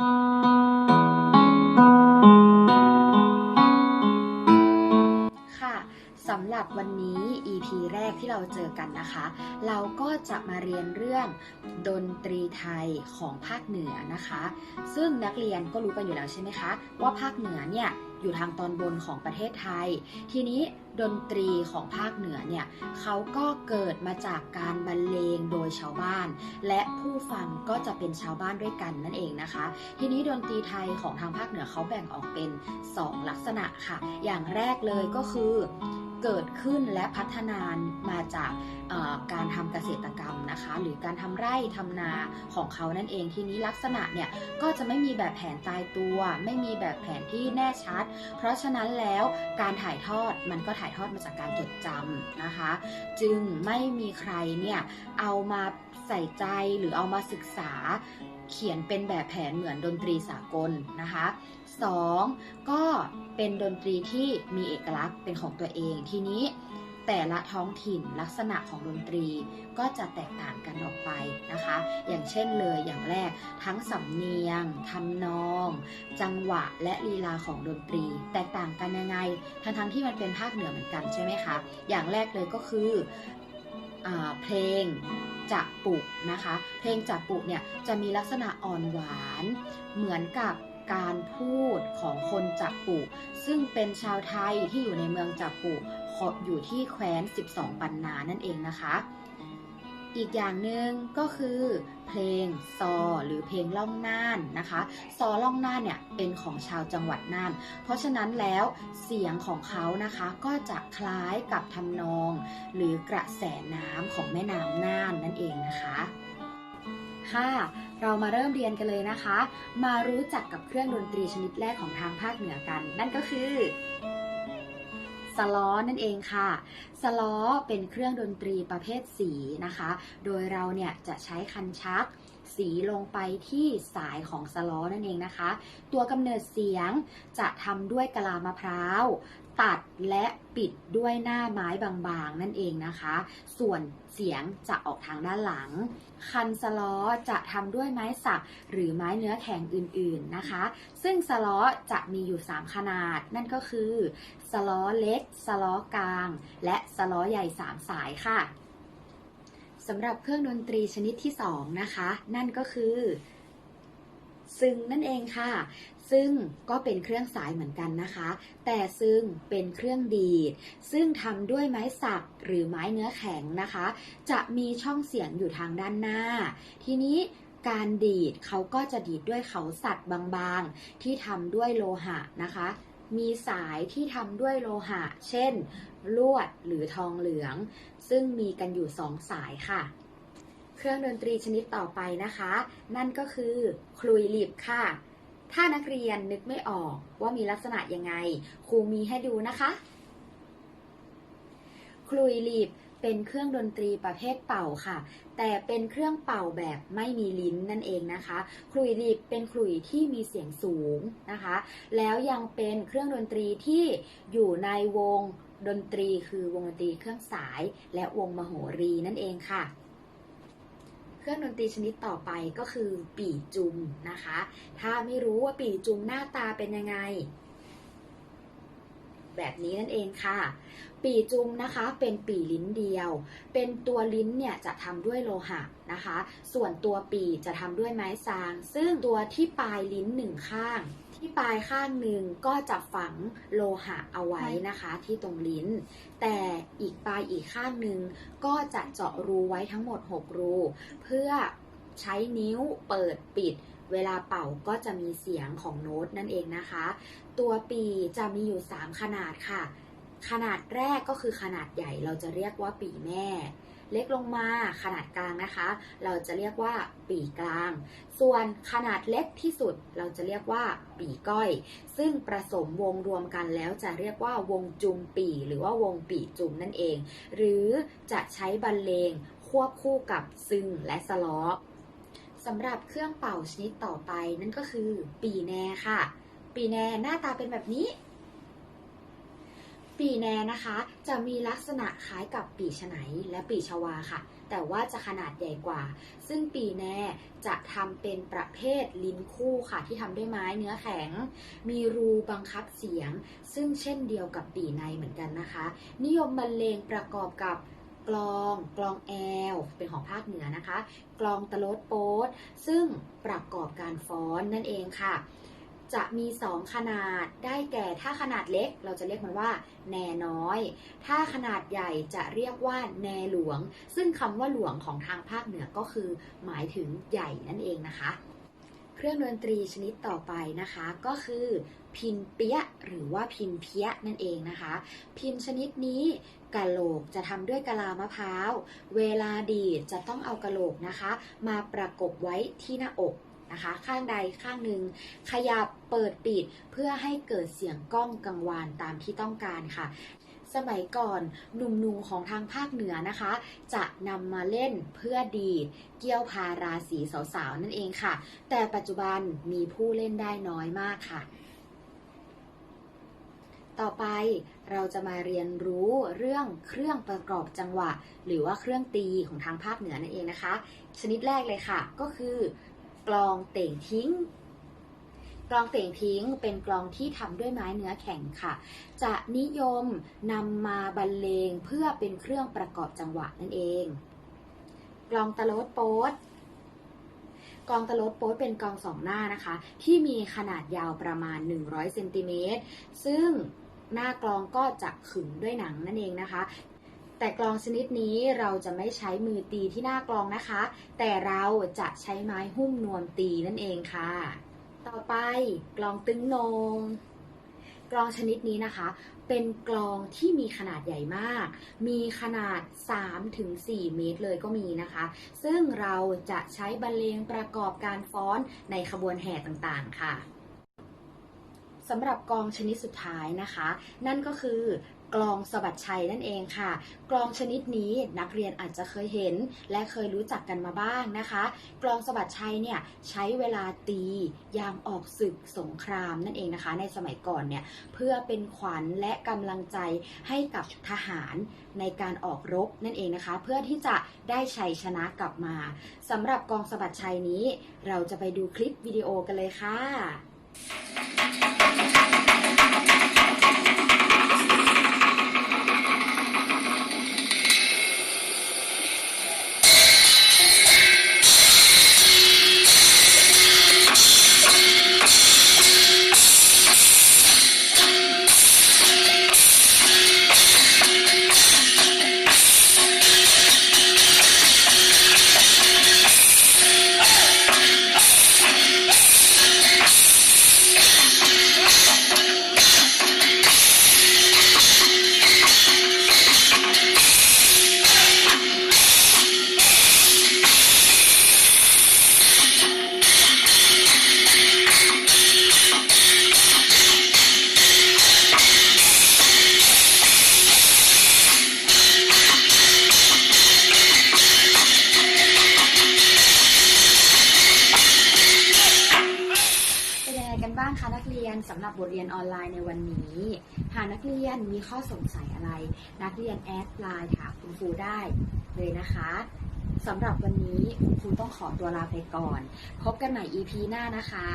ค่ะสำหรับวันนี้ EP แรกที่เราเจอกันนะคะ เราก็จะมาเรียนเรื่องดนตรีไทยของภาคเหนือนะคะ ซึ่งนักเรียนก็รู้กันอยู่แล้วใช่ไหมคะ ว่าภาคเหนือเนี่ย อยู่ทางตอนบนของประเทศไทย ทีนี้ดนตรีของภาคเหนือเนี่ยเขาก็เกิดมาจากการบรรเลงโดยชาวบ้าน และผู้ฟังก็จะเป็นชาวบ้านด้วยกันนั่นเองนะคะ ทีนี้ดนตรีไทยของทางภาคเหนือเขาแบ่งออกเป็น 2 ลักษณะค่ะ อย่างแรกเลยก็คือเกิดขึ้นและพัฒนานมาจากการทำเกษตรกรรมนะคะ หรือการทำไร่ทำนาของเขานั่นเองทีนี้ลักษณะเนี่ยก็จะไม่มีแบบแผนตายตัว ไม่มีแบบแผนที่แน่ชัดเพราะฉะนั้นแล้วการถ่ายทอดมันก็ถ่ายทอดมาจากการจดจำนะคะ จึงไม่มีใครเนี่ยเอามาใส่ใจหรือเอามาศึกษาเขียนเป็นแบบแผนเหมือนดนตรีสากลนะคะ 2. ก็เป็นดนตรีที่มีเอกลักษณ์เป็นของตัวเองทีนี้ แต่ละท้องถิ่นลักษณะของดนตรีก็จะแตกต่างกันออกไปนะคะ อย่างเช่นเลยอย่างแรกทั้งสำเนียงทำนอง จังหวะและลีลาของดนตรี แตกต่างกันยังไง ทั้งทั้งๆที่มันเป็นภาคเหนือเหมือนกันใช่ไหมคะ อย่างแรกเลยก็คืออเพลงจะปุกนะคะ เพลงจะปุกเนี่ยจะมีลักษณะอ่อนหวาน เหมือนกับการพูดของคนจับปุกซึ่งเป็นชาวไทยที่อยู่ในเมืองจับปุก อยู่ที่แคว้น 12 ปันนานั่นเองนะคะ อีกอย่างหนึ่งก็คือเพลงซอหรือเพลงล่องน่านนะคะ ซอล่องน่านเนี่ยเป็นของชาวจังหวัดน่าน เพราะฉะนั้นแล้วเสียงของเขานะคะก็จะคล้ายกับทำนอง หรือกระแสน้ำของแม่น้ำน่านนั่นเองนะคะค่ะเรามาเริ่มเรียนกันเลยนะคะ มารู้จักกับเครื่องดนตรีชนิดแรกของทางภาคเหนือกัน นั่นก็คือ ล้อนั่นเองค่ะ สล้อเป็นเครื่องดนตรีประเภทสีนะคะ โดยเราเนี่ยจะใช้คันชักสีลงไปที่สายของสล้อนั่นเองนะคะ ตัวกำเนิดเสียงจะทำด้วยกะลามะพร้าว ตัดและปิดด้วยหน้าไม้บางๆ นั่นเองนะคะ ส่วนเสียงจะออกทางด้านหลัง คันสล้อจะทำด้วยไม้สักหรือไม้เนื้อแข็งอื่นๆนะคะ ซึ่งสล้อจะมีอยู่ 3 ขนาด นั่นก็คือสล้อเล็ก สล้อกลาง และสล้อใหญ่ 3 สายค่ะสำหรับเครื่องดนตรีชนิดที่ 2 นะคะ นั่นก็คือ ซึ่งนั่นเองค่ะ ซึ่งก็เป็นเครื่องสายเหมือนกันนะคะ แต่ซึ่งเป็นเครื่องดีด ซึ่งทำด้วยไม้สักหรือไม้เนื้อแข็งนะคะ จะมีช่องเสียงอยู่ทางด้านหน้า ทีนี้การดีดเขาก็จะดีดด้วยเขาสัตว์บางๆ ที่ทำด้วยโลหะนะคะ มีสายที่ทำด้วยโลหะ เช่น ลวดหรือทองเหลือง ซึ่งมีกันอยู่สองสายค่ะ เครื่องดนตรีชนิดต่อไปนะคะ นั่นก็คือคลุยหลีบค่ะ ถ้านักเรียนนึกไม่ออกว่ามีลักษณะยังไง ครูมีให้ดูนะคะ คลุยหลีบเป็นเครื่องดนตรีประเภทเป่าค่ะ แต่เป็นเครื่องเป่าแบบไม่มีลิ้นนั่นเองนะคะคลุยลีบเป็นคลุยที่มีเสียงสูงนะคะ แล้วยังเป็นเครื่องดนตรีที่อยู่ในวงดนตรีคือวงดนตรีเครื่องสาย และวงมโหรีนั่นเองค่ะ เครื่องดนตรีชนิดต่อไปก็คือปีจุมนะคะ ถ้าไม่รู้ว่าปีจุมหน้าตาเป็นยังไง แบบนี้นั่นเองค่ะ ปีจุมนะคะเป็นปีลิ้นเดียว เป็นตัวลิ้นเนี่ยจะทำด้วยโลหะนะคะ ส่วนตัวปีจะทำด้วยไม้ซาง ซึ่งตัวที่ปลายลิ้นหนึ่งข้าง ที่ปลายข้างหนึ่งก็จะฝังโลหะเอาไว้นะคะที่ตรงลิ้น แต่อีกปลายอีกข้างหนึ่งก็จะเจาะรูไว้ทั้งหมด 6 รู เพื่อใช้นิ้วเปิดปิด เวลาเป่าก็จะมีเสียงของโน้ตนั่นเองนะคะ ตัวปีจะมีอยู่ 3 ขนาดค่ะ ขนาดแรกก็คือขนาดใหญ่เราจะเรียกว่าปีแม่ เล็กลงมาขนาดกลางนะคะ เราจะเรียกว่าปีกลาง ส่วนขนาดเล็กที่สุดเราจะเรียกว่าปีก้อย ซึ่งผสมวงรวมกันแล้วจะเรียกว่าวงจุมปีหรือว่าวงปีจุมนั่นเอง หรือจะใช้บรรเลงควบคู่กับซึ่งและสล้อสำหรับเครื่องเป่าชนิดต่อไปนั่นก็คือปีแน่ค่ะ ปีแน่หน้าตาเป็นแบบนี้ ปีแนนะคะ จะมีลักษณะคล้ายกับปีฉไนและปีชวาค่ะ แต่ว่าจะขนาดใหญ่กว่า ซึ่งปีแนจะทำเป็นประเภทลิ้นคู่ค่ะ ที่ทำด้วยไม้เนื้อแข็ง มีรูบังคับเสียง ซึ่งเช่นเดียวกับปีในเหมือนกันนะคะ นิยมบรรเลงประกอบกับกลองกลองแอล เป็นของภาคเหนือนะคะ กลองตะโลดโป๊ดซึ่งประกอบการฟ้อนนั่นเองค่ะ จะมี 2 ขนาด ได้แก่ถ้าขนาดเล็กเราจะเรียกมันว่า แนน้อย ถ้าขนาดใหญ่จะเรียกว่า แนหลวง ซึ่งคำว่าหลวงของทางภาคเหนือก็คือ หมายถึงใหญ่นั่นเองนะคะ เครื่องดนตรีชนิดต่อไปนะคะก็คือพินเปียหรือว่าพินเพี้ยนั่นเองนะคะ พินชนิดนี้กะโหลกจะทำด้วยกะลามะพร้าว เวลาดีดจะต้องเอากะโหลกนะคะ มาประกบไว้ที่หน้าอก นะคะ ข้างใดข้างหนึ่งขยับเปิดปิดเพื่อให้เกิดเสียงกล้องกังวานตามที่ต้องการค่ะ สมัยก่อนหนุ่มๆของทางภาคเหนือนะคะ จะนำมาเล่นเพื่อดีดเกี่ยวพาราสีสาวๆนั่นเองค่ะ แต่ปัจจุบันมีผู้เล่นได้น้อยมากค่ะต่อไปเราจะมาเรียนรู้เรื่องเครื่องประกอบจังหวะ หรือว่าเครื่องตีของทางภาคเหนือนั่นเองนะคะ ชนิดแรกเลยค่ะ ก็คือ กลองเต่งทิ้ง กลองเต่งทิ้งเป็นกลองที่ทำด้วยไม้เนื้อแข็งค่ะ จะนิยมนำมาบรรเลงเพื่อเป็นเครื่องประกอบจังหวะนั่นเอง กลองตะโลดโป๊ดกลองตะโลดโป๊ดเป็นกลองสองหน้านะคะ ที่มีขนาดยาวประมาณ 100เซนติเมตรซึ่งหน้ากลองก็จะขึงด้วยหนังนั่นเองนะคะ แต่กลองชนิดนี้เราจะไม่ใช้มือตีที่หน้ากลองนะคะ แต่เราจะใช้ไม้หุ้มนวมตีนั่นเองค่ะ ต่อไปกลองตึงโนงกลองชนิดนี้นะคะ เป็นกลองที่มีขนาดใหญ่มาก มีขนาด 3-4 เมตรเลยก็มีนะคะ ซึ่งเราจะใช้บรรเลงประกอบการฟ้อนในขบวนแห่ต่างๆค่ะสำหรับกองชนิดสุดท้ายนะคะ นั่นก็คือ กลองสะบัดชัยนั่นเองค่ะ กลองชนิดนี้นักเรียนอาจจะเคยเห็น และเคยรู้จักกันมาบ้างนะคะ กลองสะบัดชัยเนี่ยใช้เวลาตียามออกศึกสงครามนั่นเองนะคะ ในสมัยก่อนเนี่ยเพื่อเป็นขวัญและกำลังใจให้กับทหารในการออกรบนั่นเองนะคะ เพื่อที่จะได้ชัยชนะกลับมาสำหรับกองสะบัดชัยนี้ เราจะไปดูคลิปวิดีโอกันเลยค่ะางคะนักเรียนสำหรับบทเรียนออนไลน์ในวันนี้ หากนักเรียนมีข้อสงสัยอะไร นักเรียนแอดไลน์ถามคุณครูได้เลยนะคะสำหรับวันนี้คุณครูต้องขอตัวลาไปก่อน พบกันใหม่ EP หน้านะคะ